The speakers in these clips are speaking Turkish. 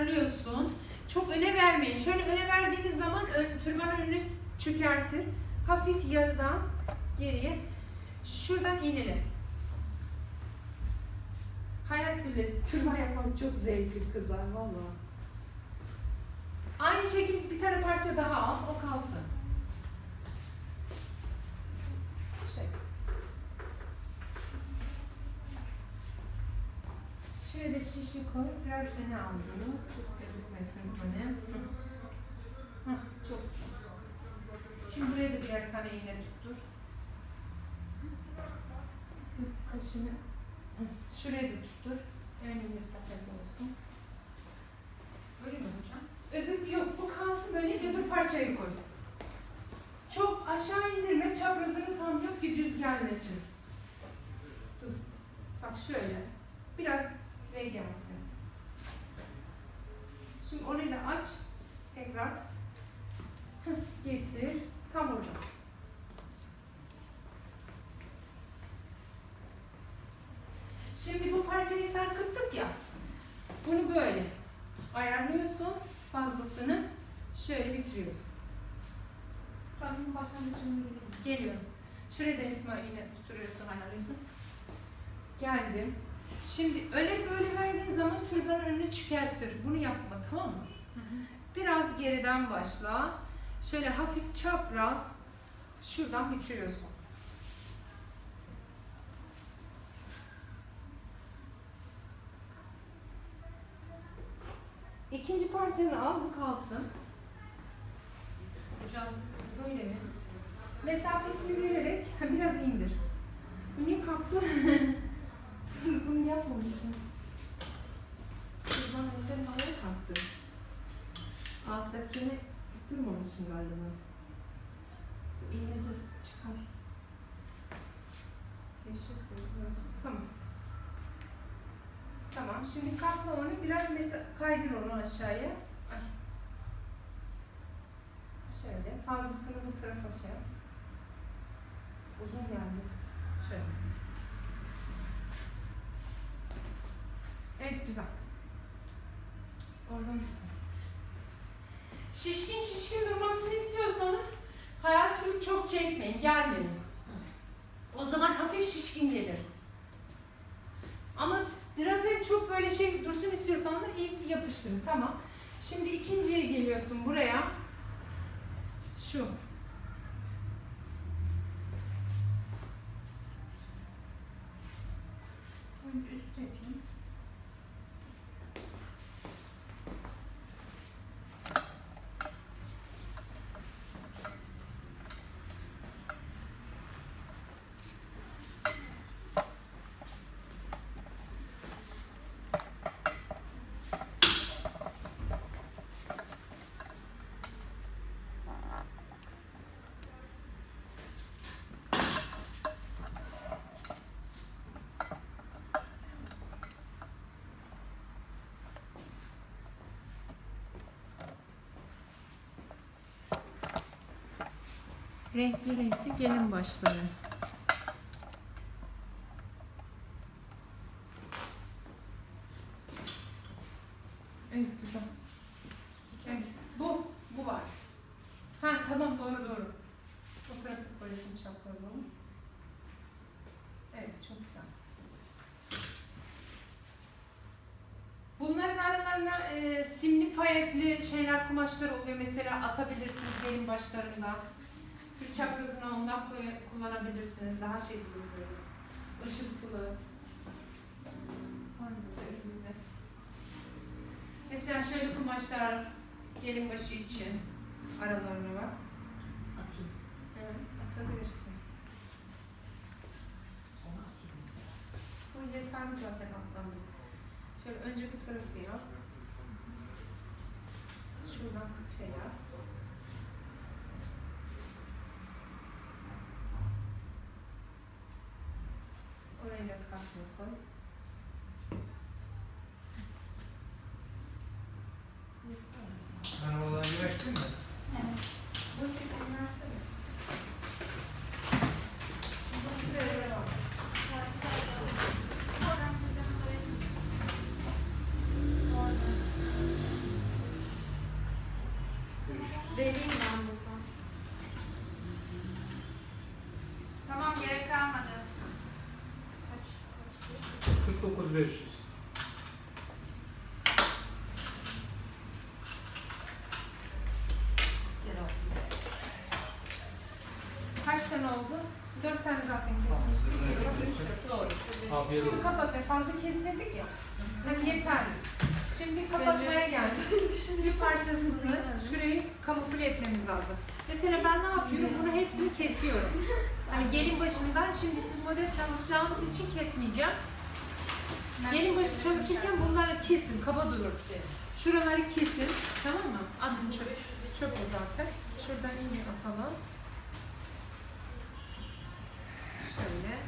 ayarlıyorsun. Çok öne vermeyin. Şöyle öne verdiğiniz zaman ön, türban önünü çökertir. Hafif yarıdan geriye. Şuradan iğnele. Hayal türle, türban yapmak çok zevkli kızlar valla. Aynı şekilde bir tane parça daha al, o kalsın. Şey. Şöyle şişi koy, biraz öne al bunu. Çok gözükmesin öne. Çok güzel. Şimdi buraya da birer tane iğne tuttur. Kaşını. Şuraya da tuttur. En mesafede olsun. Öyle mi hocam? Öbür yok bu kalsın böyle öbür parçayı koy. Çok aşağı indirme çaprazını tam yok ki düz gelmesin. Dur. Bak şöyle. Biraz Gelsin. Şimdi orayı da aç. Tekrar. Getir. Tam orada. Şimdi bu parçayı sarkıttık ya. Bunu böyle ayarlıyorsun fazlasını şöyle bitiriyorsun. Tamam başlangıcını. Geliyorum. Şuraya da Esma yine tutturuyorsun, ayarlıyorsun. Geldim. Şimdi öne böyle verdiğin zaman türbanın önünü çökertir. Bunu yapma tamam mı? Biraz geriden başla. Şöyle hafif çapraz şuradan bitiriyorsun. İkinci parçanı al, bu kalsın. Hocam böyle mi? Mesafesini vererek biraz indir. Niye kalktı? Yapmamışım. Şuradan önden havaya kalktı. Alttakini tutturmamışım galiba. İğne dur, çıkar. Gevşek burası. Tamam. Tamam, şimdi kalkma onu, biraz mesa- kaydır onu aşağıya. Ay. Şöyle, fazlasını bu tarafa şey yap. Uzun geldi. Şöyle. Evet güzel. Oradan. Şişkin şişkin durmasını istiyorsanız hayal türü çok çekmeyin, gelmeyin. O zaman hafif şişkin gelir. Ama drape çok böyle şey dursun istiyorsan da ip yapıştırın. Tamam. Şimdi ikinciye geliyorsun buraya. Şu. Önce üstü yapayım. Renkli renkli gelin başları. Evet güzel. Bu, bu var. Ha tamam doğru doğru. Fotoğrafı koyuyorsun çaprazını. Evet çok güzel. Bunların aralarına e, simli payetli şeyler kumaşlar oluyor. Mesela atabilirsiniz gelin başlarında. Bir çaprazına ondan kullanabilirsiniz. Daha şey duruyor. Işıltılı. Mesela şöyle kumaşlar gelin başı için aralarına var. Atayım. Evet, atabilirsin. Onu atayım. Bu yeterli zaten atsam. Şöyle önce bu tarafı yap. Şuradan şey yap. Da katma koy. Merhabalar, güversin mi? 9500. Gel oğlum. Kaç tane oldu? Dört tane zaten kesmiştik. Doğru. Afiyet Şimdi olsun. kapat ve fazla kesmedik ya. Hani yeterli. Şimdi kapatmaya geldik. Şimdi bir parçasını şurayı kamufle etmemiz lazım. Mesela ben ne yapıyorum? Bunu hepsini kesiyorum. Hani gelin başından şimdi siz model çalışacağınız için kesmeyeceğim. Gelin başı çalışırken bunları kesin, kaba durur. Şuraları kesin, tamam mı? Atın çöp, çöp o zaten. Şuradan iğne atalım. Şöyle.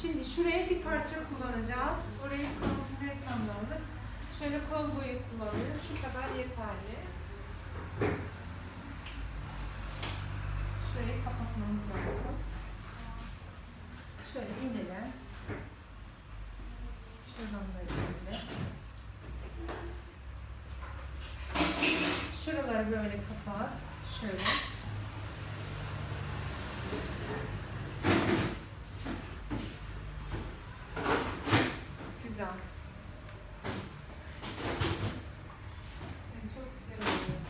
Şimdi şuraya bir parça kullanacağız. Orayı kamufle lazım. Şöyle kol boyu kullanıyorum. Şu kadar yeterli. Şurayı kapatmamız lazım. Şöyle iğneler. Şuradan da iğneler. Şuraları böyle kapat. Şöyle. Güzel. Yani çok güzel oluyor.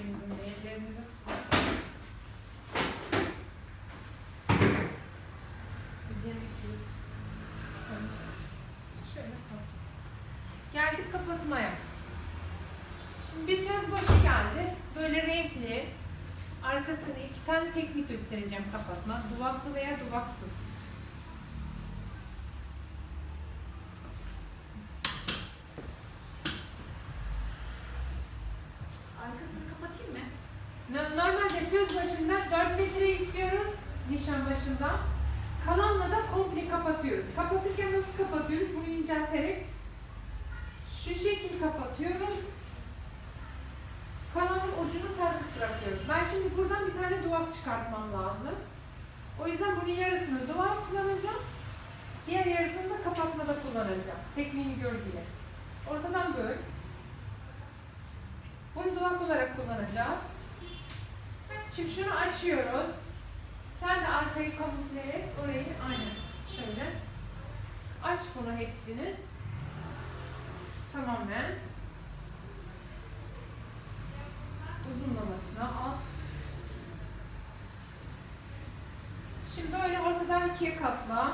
Elinizin de ellerinize sağlık. Olmaz. Şöyle kalsın. Geldik kapatmaya. Şimdi bir söz başı geldi. Böyle renkli. Arkasını iki tane teknik göstereceğim kapatma. Duvaklı veya duvaksız. Arkasını kapatayım mı? No- Normalde söz başında 4 metre istiyoruz nişan başından. Kalanla da komple kapatıyoruz. Kapatırken nasıl kapatıyoruz? Bunu incelterek şu şekil kapatıyoruz. Kalanın ucunu sarkıp bırakıyoruz. Ben şimdi buradan bir tane duvak çıkartmam lazım. O yüzden bunun yarısını duvak kullanacağım. Diğer yarısını da kapatmada kullanacağım. Tekniğini gör diye. Ortadan böyle. Bunu duvak olarak kullanacağız. Şimdi şunu açıyoruz. Sen de arkayı kamufle et. Orayı aynen şöyle. Aç bunu hepsini. Tamamen. Uzunlamasına al. Şimdi böyle ortadan ikiye katla.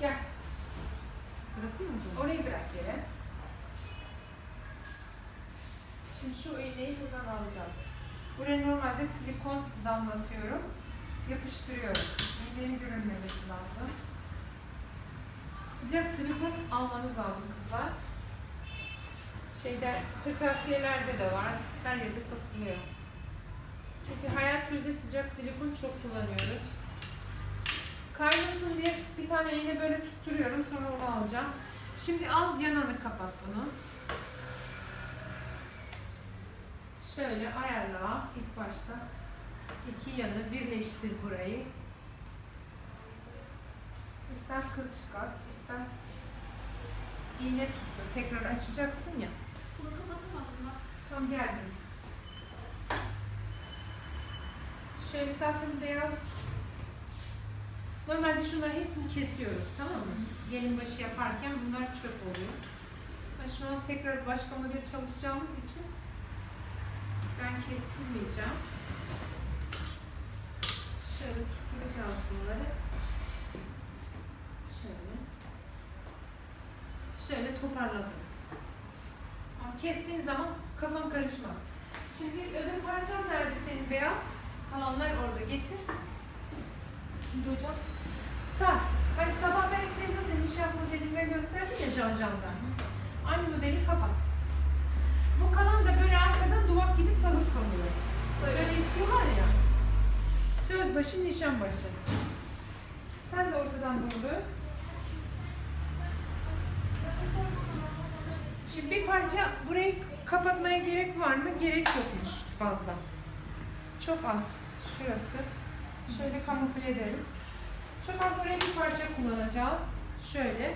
Gel. Bırakayım mı canım? Orayı bırak yere. Şimdi şu iğneyi buradan alacağız. Buraya normalde silikon damlatıyorum. Yapıştırıyorum. İğnenin görünmemesi lazım. Sıcak silikon almanız lazım kızlar. Şeyde, kırtasiyelerde de var. Her yerde satılıyor. Çünkü hayat tülde sıcak silikon çok kullanıyoruz. Kaynasın diye bir tane iğne böyle tutturuyorum. Sonra onu alacağım. Şimdi al yanını kapat bunu. Şöyle ayarla ilk başta. İki yanı birleştir burayı. İster kıl çıkart, ister iğne tuttur. Tekrar açacaksın ya. Bunu kapatamadım ben. Tamam geldim. Şöyle zaten beyaz. Normalde şunların hepsini kesiyoruz tamam mı? Gelin başı yaparken bunlar çöp oluyor. Ben şu an tekrar başka model çalışacağımız için kestirmeyeceğim. Şöyle tutturacağız bunları. Şöyle. Şöyle toparladım. Ama kestiğin zaman kafam karışmaz. Şimdi öbür parçam nerede senin beyaz? Kalanlar orada getir. Şimdi hocam. Sar. Hani sabah ben size nasıl nişan modelinde gösterdim ya Janjan'da. Aynı modeli kapat. Bu kalan da böyle arkadan duvak gibi salık kalıyor. Şöyle istiyorlar ya. Söz başı, nişan başı. Sen de ortadan doğru. Şimdi bir parça burayı kapatmaya gerek var mı? Gerek yokmuş fazla. Çok az. Şurası. Şöyle kamufle ederiz. Çok az oraya bir parça kullanacağız. Şöyle.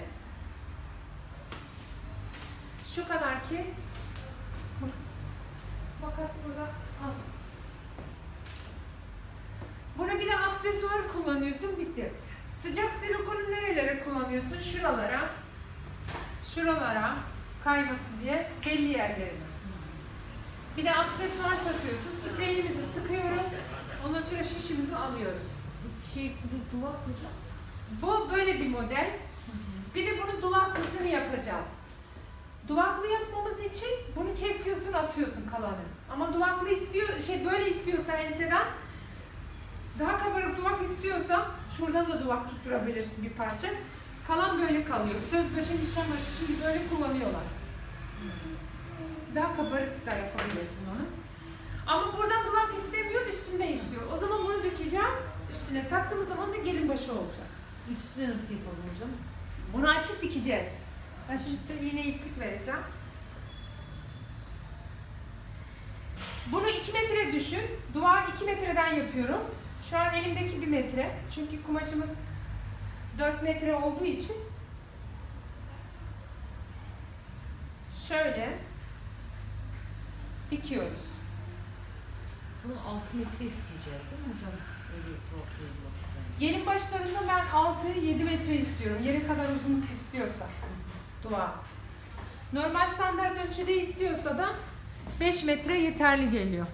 Şu kadar kes. Makas burada. Al. Buna bir de aksesuar kullanıyorsun. Bitti. Sıcak silikonu nerelere kullanıyorsun? Şuralara. Şuralara kaymasın diye belli yerlerine. Bir de aksesuar takıyorsun. Spreyimizi sıkıyoruz. Ondan sonra şişimizi alıyoruz. Şey, bu duvak hocam. Bu böyle bir model. Bir de bunun duvaklısını yapacağız. Duvaklı yapmamız için bunu kesiyorsun, atıyorsun kalanı. Ama duvaklı istiyor, şey böyle istiyorsa enseden daha kabarık duvak istiyorsa şuradan da duvak tutturabilirsin bir parça. Kalan böyle kalıyor. Söz başı, nişan başı şimdi böyle kullanıyorlar. Daha kabarık da yapabilirsin onu. Ama buradan duvak istemiyor, üstünde istiyor. O zaman bunu dökeceğiz. Üstüne taktığımız zaman da gelin başı olacak. Üstüne nasıl yapalım hocam? Bunu açıp dikeceğiz. Ben şimdi size iğne iplik vereceğim. Bunu 2 metre düşün. Duvar 2 metreden yapıyorum. Şu an elimdeki 1 metre. Çünkü kumaşımız 4 metre olduğu için şöyle dikiyoruz. Sana 6 metre isteyeceğiz değil mi hocam? Öyle. Gelin başlarında ben 6-7 metre istiyorum. Yere kadar uzunluk istiyorsa duvar. Normal standart ölçüde istiyorsa da 5 metre yeterli geliyor.